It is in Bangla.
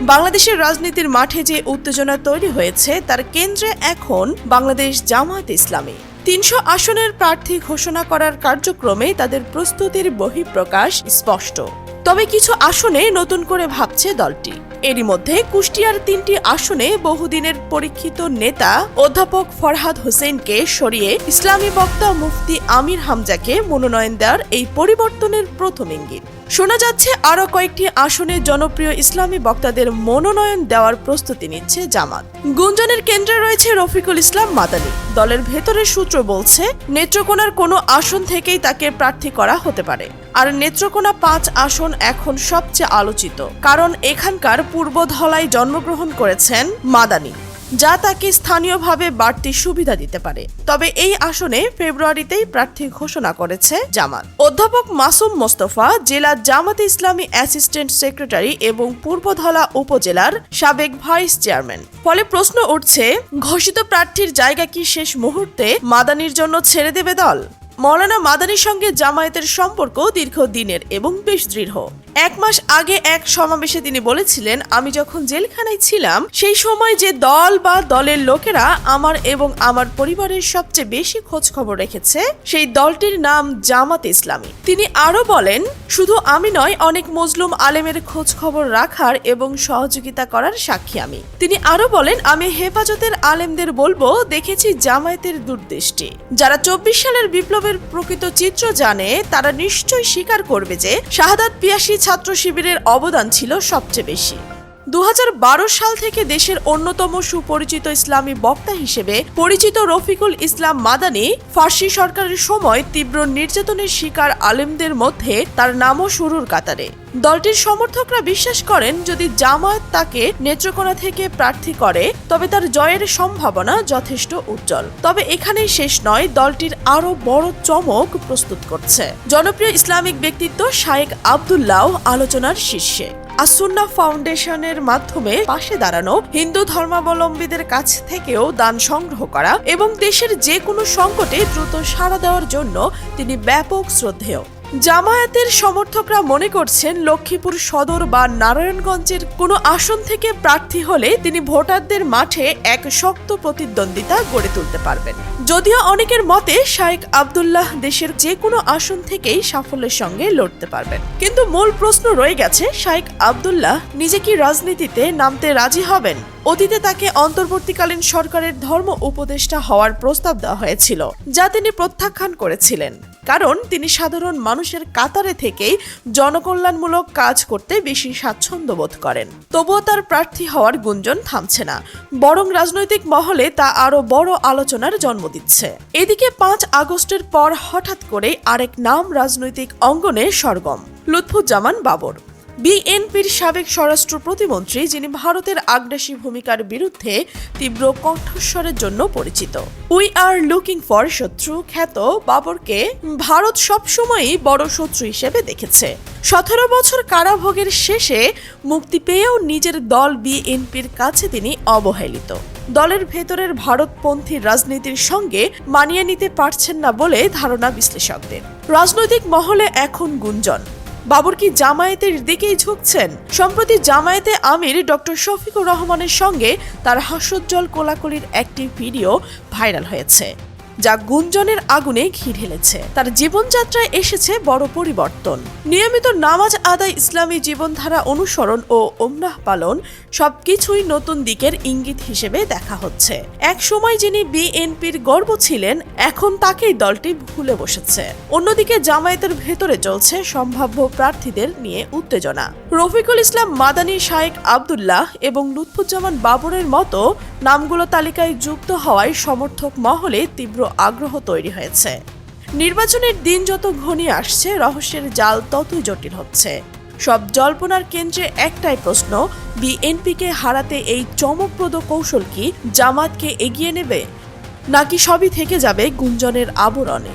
বাংলাদেশের রাজনীতির মাঠে যে উত্তেজনা তৈরি হয়েছে, তার কেন্দ্রে এখন বাংলাদেশ জামায়াত ইসলামী। তিনশো আসনের প্রার্থী ঘোষণা করার কার্যক্রমে তাদের প্রস্তুতির বহিঃপ্রকাশ স্পষ্ট। তবে কিছু আসনে নতুন করে ভাবছে দলটি। এরই মধ্যে কুষ্টিয়ার তিনটি আসনে বহুদিনের পরীক্ষিত নেতা অধ্যাপক ফরহাদ হোসেনকে সরিয়ে ইসলামী বক্তা মুফতি আমির হামজাকে মনোনয়ন দেওয়ার এই পরিবর্তনের প্রথম ইঙ্গিত। শোনা যাচ্ছে আরও কয়েকটি আসনে জনপ্রিয় ইসলামী বক্তাদের মনোনয়ন দেওয়ার প্রস্তুতি নিচ্ছে জামাত। গুঞ্জনের কেন্দ্রে রয়েছে রফিকুল ইসলাম মাদানী। দলের ভেতরের সূত্র বলছে, নেত্রকোনার কোনো আসন থেকেই তাকে প্রার্থী করা হতে পারে। আর নেত্রকোনা পাঁচ আসন এখন সবচেয়ে আলোচিত। কারণ এখানকার পূর্ব ধলায় জন্মগ্রহণ করেছেন মাদানী। যা তাকে স্থানীয়ভাবে বাড়তি সুবিধা দিতে পারে। তবে এই আসনে ফেব্রুয়ারিতেই প্রার্থী ঘোষণা করেছে জামাত। অধ্যাপক মাসুম মোস্তফা, জেলা জামাতে ইসলামী অ্যাসিস্ট্যান্ট সেক্রেটারি এবং পূর্বধলা উপজেলার সাবেক ভাইস চেয়ারম্যান। ফলে প্রশ্ন উঠছে, ঘোষিত প্রার্থীর জায়গা কি শেষ মুহূর্তে মাদানির জন্য ছেড়ে দেবে দল? মৌলানা মাদানির সঙ্গে জামায়াতের সম্পর্ক দীর্ঘদিনের এবং বেশ দৃঢ়। এক মাস আগে এক সমাবেশে তিনি বলেছিলেন, আমি যখন জেলখানায় ছিলাম, সেই সময় যে দল বা দলের লোকেরা আমার এবং আমার পরিবারের সবচেয়ে বেশি খোঁজ খবর রেখেছে, সেই দলটির নাম জামাত ইসলামী। তিনি আরও বলেন, শুধু আমি নয়, অনেক মজলুম আলেমের খোঁজ খবর রাখার এবং সহযোগিতা করার সাক্ষী আমি। তিনি আরও বলেন, আমি হেফাজতের আলেমদের বলব, দেখেছি জামায়াতের দুর্দৃষ্টি। যারা চব্বিশ সালের বিপ্লবের প্রকৃত চিত্র জানে, তারা নিশ্চয়ই স্বীকার করবে যে শাহাদাত পিয়াসী ছাত্র শিবিরের অবদান ছিল সবচেয়ে বেশি। দু হাজার বারো সাল থেকে দেশের অন্যতম সুপরিচিত ইসলামী বক্তা হিসেবে পরিচিত রফিকুল ইসলাম মাদানি ফার্সি সরকারের সময় তীব্র নির্যাতনের শিকার আলেমদের মধ্যে তার নামও শুরুর কাতারে। দলটির সমর্থকরা বিশ্বাস করেন, যদি জামায়াত তাকে নেত্রকোনা থেকে প্রার্থী করে, তবে তার জয়ের সম্ভাবনা যথেষ্ট উজ্জ্বল। তবে এখানেই শেষ নয়, দলটির আরও বড় চমক প্রস্তুত করছে। জনপ্রিয় ইসলামিক ব্যক্তিত্ব শায়েক আবদুল্লাহ আলোচনার শীর্ষে। আসুন্না ফাউন্ডেশনের মাধ্যমে পাশে দাঁড়ানো হিন্দু ধর্মাবলম্বীদের কাছ থেকেও দান সংগ্রহ করা এবং দেশের যে কোনো সংকটে দ্রুত সাড়া দেওয়ার জন্য তিনি ব্যাপক শ্রদ্ধেয়। জামায়াতের সমর্থকরা মনে করছেন লক্ষ্মীপুর সদর বা নারায়ণগঞ্জের কোনো আসন থেকে প্রার্থী হলে তিনি ভোটারদের মাঠে এক শক্ত প্রতিদ্বন্দ্বিতা গড়ে তুলতে পারবেন। যদিও অনেকের মতে শাইখ আবদুল্লাহ দেশের যে কোনো আসন থেকেই সাফল্যের সঙ্গে লড়তে পারবেন। কিন্তু মূল প্রশ্ন রয়ে গেছে শাইখ আবদুল্লাহ নিজে কি রাজনীতিতে নামতে রাজি হবেন? অতীতে তাকে অন্তর্বর্তীকালীন সরকারের ধর্ম উপদেষ্টা হওয়ার প্রস্তাব দেওয়া হয়েছিল, যা তিনি প্রত্যাখ্যান করেছিলেন। কারণ তিনি সাধারণ মানুষের কাতারে থেকেই জনকল্যাণমূলক কাজ করতে বেশি স্বাচ্ছন্দ্য বোধ করেন। তবুও তার প্রার্থী হওয়ার গুঞ্জন থামছে না, বরং রাজনৈতিক মহলে তা আরও বড় আলোচনার জন্ম দিচ্ছে। এদিকে পাঁচ আগস্টের পর হঠাৎ করে আরেক নাম রাজনৈতিক অঙ্গনে সরগম, লুৎফুজ্জামান বাবর। বিএনপির সাবেক স্বরাষ্ট্র প্রতিমন্ত্রী, যিনি ভারতের আগ্রাসী ভূমিকার বিরুদ্ধে তীব্র কণ্ঠস্বরের জন্য পরিচিত। উই আর লুকিং ফর শত্রু খ্যাত বাবরকে ভারত সবসময়ই বড় শত্রু হিসেবে দেখেছে। সতেরো বছর কারাভোগের শেষে মুক্তি পেয়েও নিজের দল বিএনপির কাছে তিনি অবহেলিত। দলের ভেতরের ভারতপন্থী রাজনীতির সঙ্গে মানিয়ে নিতে পারছেন না বলে ধারণা বিশ্লেষকদের। রাজনৈতিক মহলে এখন গুঞ্জন। বাবর কি জামায়াতের দিকেই ঝুঁকছেন? সম্প্রতি জামায়াতে আমির ডক্টর শফিকুর রহমানের সঙ্গে তার হাস্যোজ্জ্বল কোলাকুলির একটি ভিডিও ভাইরাল হয়েছে। যা গুঞ্জনের আগুনে ঘি ঢেলেছে। তার জীবনযাত্রায় এসেছে বড় পরিবর্তন। নিয়মিত নামাজ আদায়, ইসলামী জীবনধারা অনুসরণ ও ওমরাহ পালন সবকিছুই নতুন দিকের ইঙ্গিত হিসেবে দেখা হচ্ছে। এক সময় যিনি বিএনপির গর্ব ছিলেন, এখন তাকেই দলটি ভুলে বসেছে। অন্যদিকে জামায়াতের ভেতরে চলছে সম্ভাব্য প্রার্থীদের নিয়ে উত্তেজনা। রফিকুল ইসলাম, মাদানী শায়েক আবদুল্লাহ এবং লুৎফুজ্জামান বাবরের মতো নামগুলো তালিকায় যুক্ত হওয়ায় সমর্থক মহলে তীব্র আগ্রহ তৈরি হয়েছে। নির্বাচনের দিন যত ঘনিয়ে আসছে, রহস্যের জাল ততই জটিল হচ্ছে। সব জল্পনার কেন্দ্রে একটাই প্রশ্ন, বিএনপিকে হারাতে এই চমকপ্রদ কৌশল কি জামাতকে এগিয়ে নেবে? নাকি সবই থেকে যাবে গুঞ্জনের আবরণে?